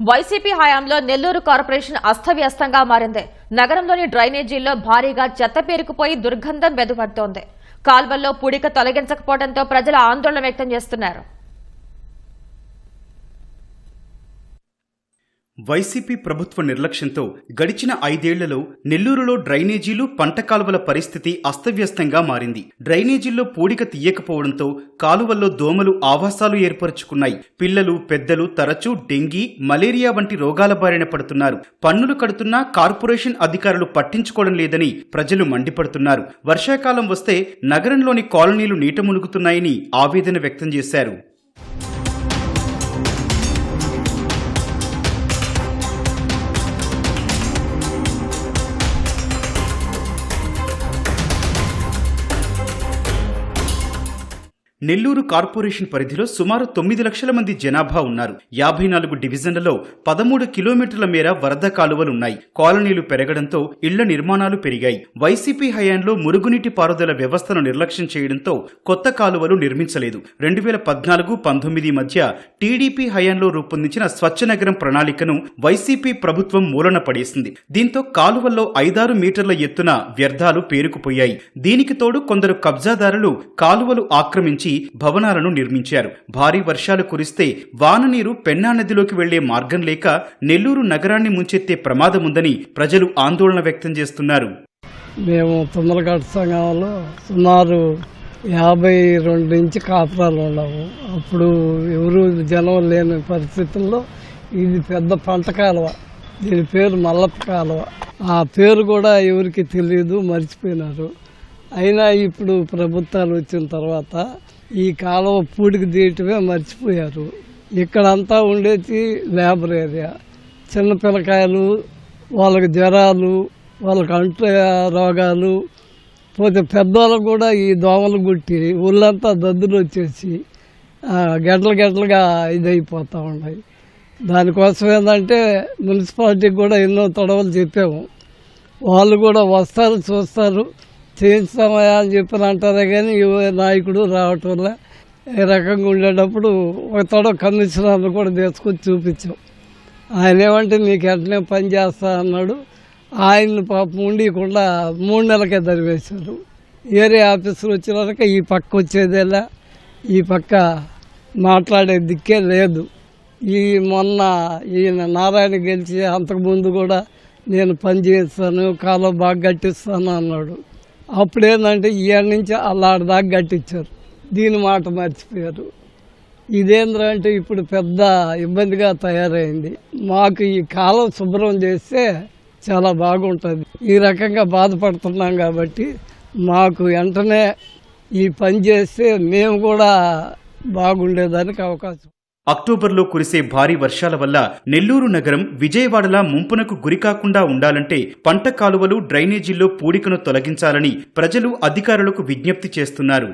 YCP హయాంలో Nellore corporation అస్తవ్యస్తంగా మారింది. నగరంలోని డ్రైనేజీల్లో భారీగా చెత్త పేరుకుపోయి దుర్గంధం వెదుపడుతోంది కాల్వల్లో పుడిక తొలగించకపోవడంతో ప్రజలు ఆందోళన వ్యక్తం చేస్తున్నారు. వైసీపీ ప్రభుత్వ నిర్లక్ష్యంతో గడిచిన ఐదేళ్ళలో నెల్లూరులో డ్రైనేజీలు పంట కాలువల పరిస్థితి అస్తవ్యస్తంగా మారింది. డ్రైనేజీల్లో పూడిక తీయకపోవడంతో కాలువల్లో దోమలు ఆవాసాలు ఏర్పరచుకున్నాయి. పిల్లలు పెద్దలు తరచూ డెంగీ మలేరియా వంటి రోగాల బారిన పడుతున్నారు. పన్నులు కడుతున్నా కార్పొరేషన్ అధికారులు పట్టించుకోవడం లేదని ప్రజలు మండిపడుతున్నారు. వర్షాకాలం వస్తే నగరంలోని కాలనీలు నీట మునుగుతున్నాయని ఆవేదన వ్యక్తం చేశారు. నెల్లూరు కార్పొరేషన్ పరిధిలో సుమారు తొమ్మిది లక్షల మంది జనాభా ఉన్నారు. యాభై నాలుగు డివిజన్లలో పదమూడు కిలోమీటర్ల మేర వరద కాలువలున్నాయి. కాలనీలు పెరగడంతో ఇళ్ళ నిర్మాణాలు పెరిగాయి. వైసీపీ హయాంలో మురుగునీటి పారుదల వ్యవస్థను నిర్లక్ష్యం చేయడంతో కొత్త కాలువలు నిర్మించలేదు. రెండు వేల పద్నాలుగు పంతొమ్మిది మధ్య టీడీపీ హయాంలో రూపొందించిన స్వచ్ఛ నగరం ప్రణాళికను వైసీపీ ప్రభుత్వం మూలన పడేసింది. దీంతో కాలువల్లో ఐదారు మీటర్ల ఎత్తున వ్యర్థాలు పేరుకుపోయాయి. దీనికి తోడు కొందరు కబ్జాదారులు కాలువలు ఆక్రమించి భవనాలను నిర్మించారు. భారీ వర్షాలు కురిస్తే వాననీరు పెన్నా నదిలోకి వెళ్ళే మార్గం లేక నెల్లూరు నగరాన్ని ముంచెత్తే ప్రమాదముందని ప్రజలు ఆందోళన వ్యక్తం చేస్తున్నారు. మేము తుమ్మలగట్ట సంఘంలో సుమారు యాభై రెండు నుంచి కాపురాలు ఉన్నాము. అప్పుడు ఎవరు జనం లేని పరిస్థితుల్లో ఇది పెద్ద పంట కాలువ. దీని పేరు మల్లప్ప కాలువ. ఆ పేరు కూడా ఎవరికి తెలియదు మర్చిపోయినారు. అయినా ఇప్పుడు ప్రభుత్వాలు వచ్చిన తర్వాత ఈ కాలువ పూడికి తీయటమే మర్చిపోయారు. ఇక్కడంతా ఉండేది లేబర్ ఏరియా. చిన్న పిల్లకాయలు వాళ్ళకి జ్వరాలు వాళ్ళకి అంటు రోగాలు పోతే పెద్దవాళ్ళకు కూడా ఈ దోమలు గుట్టి ఊళ్ళంతా దద్దులు వచ్చేసి గంటలు గంటలుగా ఇదైపోతూ ఉన్నాయి. దానికోసం ఏంటంటే మున్సిపాలిటీకి కూడా ఎన్నో తొడవలు చెప్పాము. వాళ్ళు కూడా వస్తారు చూస్తారు. చేయించుతామయ్యా అని చెప్పి అంటారే కానీ నాయకుడు రావటం వల్ల ఈ రకంగా ఉండేటప్పుడు ఒక తొడవ కూడా తీసుకొని చూపించాం. ఆయన ఏమంటే నీకు వెంటనే పని చేస్తా అన్నాడు. ఆయన్ని పాపం ఉండకుండా మూడు నెలలకే దరివేశారు ఏరియా ఆఫీసులు వచ్చినాక ఈ పక్క వచ్చేదేలా ఈ పక్క మాట్లాడే దిక్కే లేదు. ఈ మొన్న ఈయన నారాయణ గెలిచి అంతకుముందు కూడా నేను పని చేస్తాను కాలం బాగా గట్టిస్తాను అన్నాడు. అప్పుడు ఏంటంటే ఇయర్ నుంచి అల్లాడదాకా దాకా కట్టించారు దీని మాట మర్చిపోయారు. ఇదేంద్రా అంటే ఇప్పుడు పెద్ద ఇబ్బందిగా తయారైంది. మాకు ఈ కాలం శుభ్రం చేస్తే చాలా బాగుంటుంది. ఈ రకంగా బాధపడుతున్నాం కాబట్టి మాకు వెంటనే ఈ పని చేస్తే మేము కూడా బాగుండేదానికి అవకాశం. అక్టోబర్లో కురిసే భారీ వర్షాల వల్ల నెల్లూరు నగరం విజయవాడలా ముంపునకు గురికాకుండా ఉండాలంటే పంట కాలువలు డ్రైనేజీల్లో పూడికను తొలగించాలని ప్రజలు అధికారులకు విజ్ఞప్తి చేస్తున్నారు.